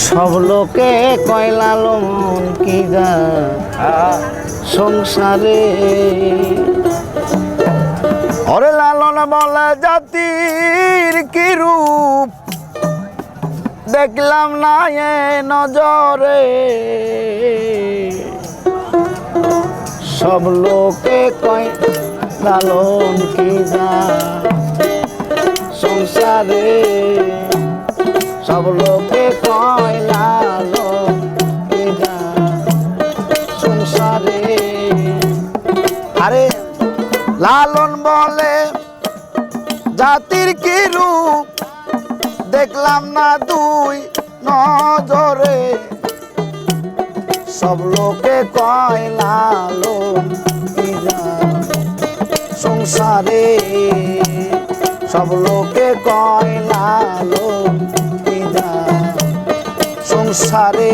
সব লোকে কয়লালো মন কি সংসারে ওরে লালন বলে জাতির কি রূপ? দেখলাম না এ নজরে। সব লোকে কয় লালন কি যা সংসারে সব লোকে সংসারে আরে লালন বলে জাতির কি রূপ? দেখলাম না দুই নজরে। সব লোকে কয় লালন সংসারে সব লোকে কয় লালন সংসারে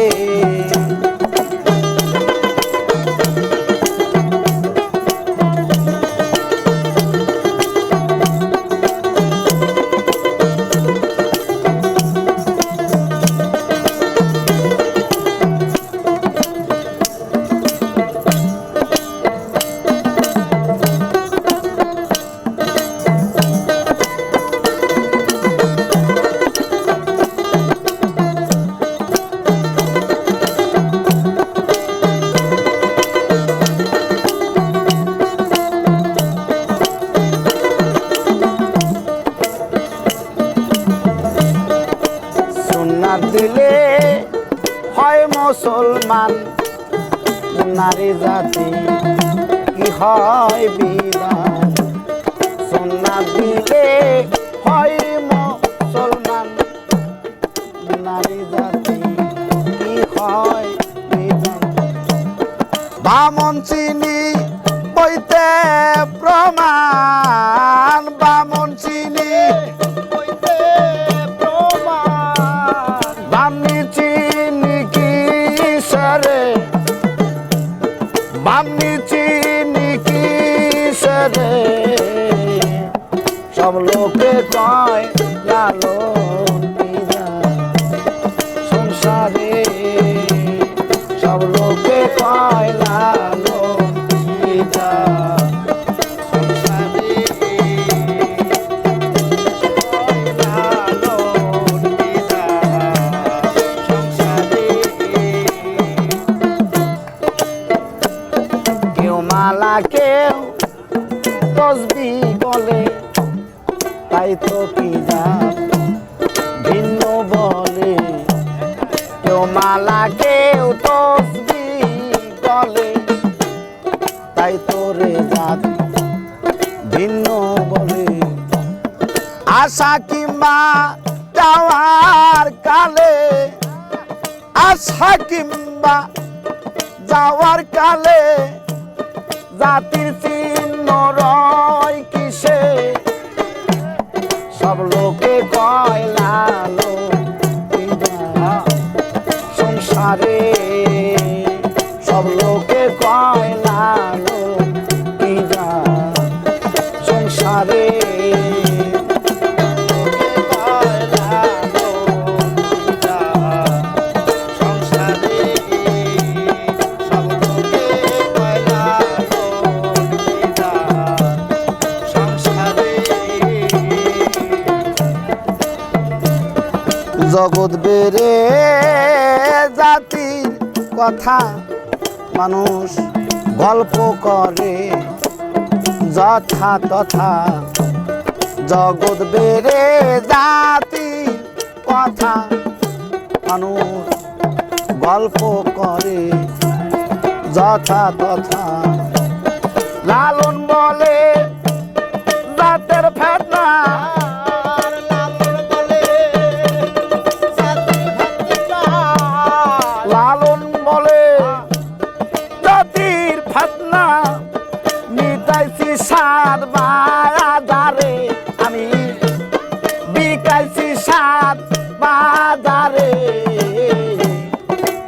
দিলে হয় মুসলমান, নারী জাতি কি হয় বিধান সুন্নাত দিলে হয় মুসলমান, নারী জাতি কি হয় বামন চিনি বইতে প্রমাণ, বামন সব লোকে সংসারে সব লোকে কয় লালো কেউ মালা কেউ তসবি বলে তাই তোরে জাত ভিন্ন বলে। আশা কিংবা যাওয়ার কালে, আশা কিংবা যাওয়ার কালে, জাতির চিহ্ন রয় কিসে? সব লোকে কয় লালো সংসারে সব লোকে কয় লালো পিতা সংসারে? লোকে কয় কথা মানুষ গল্প করে, যথা তথা জগৎ বেড়ে জাতি কথা মানুষ গল্প করে, যথা তথা লালন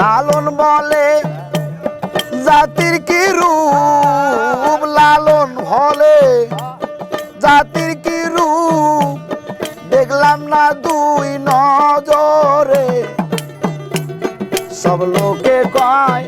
লালন বলে, জাতির কি রূপ লালন হলে? জাতির কি রূপ দেখলাম না দুই নজরে? সব লোকে কয়